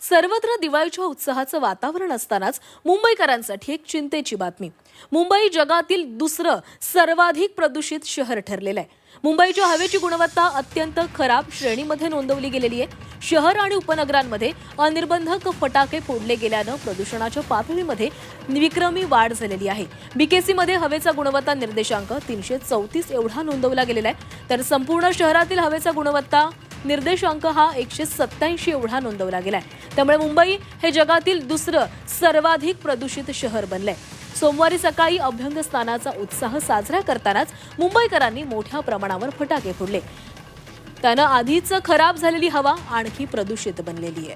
सर्वत्र दिवाळीच्या उत्साहाचं वातावरण असतानाच मुंबईकरांसाठी एक चिंतेची बातमी. मुंबई जगातील दुसरं सर्वाधिक प्रदूषित शहर ठरलेलं आहे. मुंबईच्या हवेची गुणवत्ता अत्यंत खराब श्रेणीमध्ये नोंदवली गेलेली आहे. शहर आणि उपनगरांमध्ये अनिर्बंधक फटाके फोडले गेल्यानं प्रदूषणाच्या पातळीमध्ये विक्रमी वाढ झालेली आहे. बीकेसीमध्ये हवेचा गुणवत्ता निर्देशांक तीनशे चौतीस एवढा नोंदवला गेलेला आहे. तर संपूर्ण शहरातील हवेचा गुणवत्ता निर्देशांक हा एकशे सत्याऐंशी एवढा नोंदवला गेलाय. त्यामुळे मुंबई हे जगातील दुसरं सर्वाधिक प्रदूषित शहर बनलंय. सोमवारी सकाळी अभ्यंग स्नानाचा उत्साह साजरा करतानाच मुंबईकरांनी मोठ्या प्रमाणावर फटाके फोडले. त्यानं आधीच खराब झालेली हवा आणखी प्रदूषित बनलेली आहे.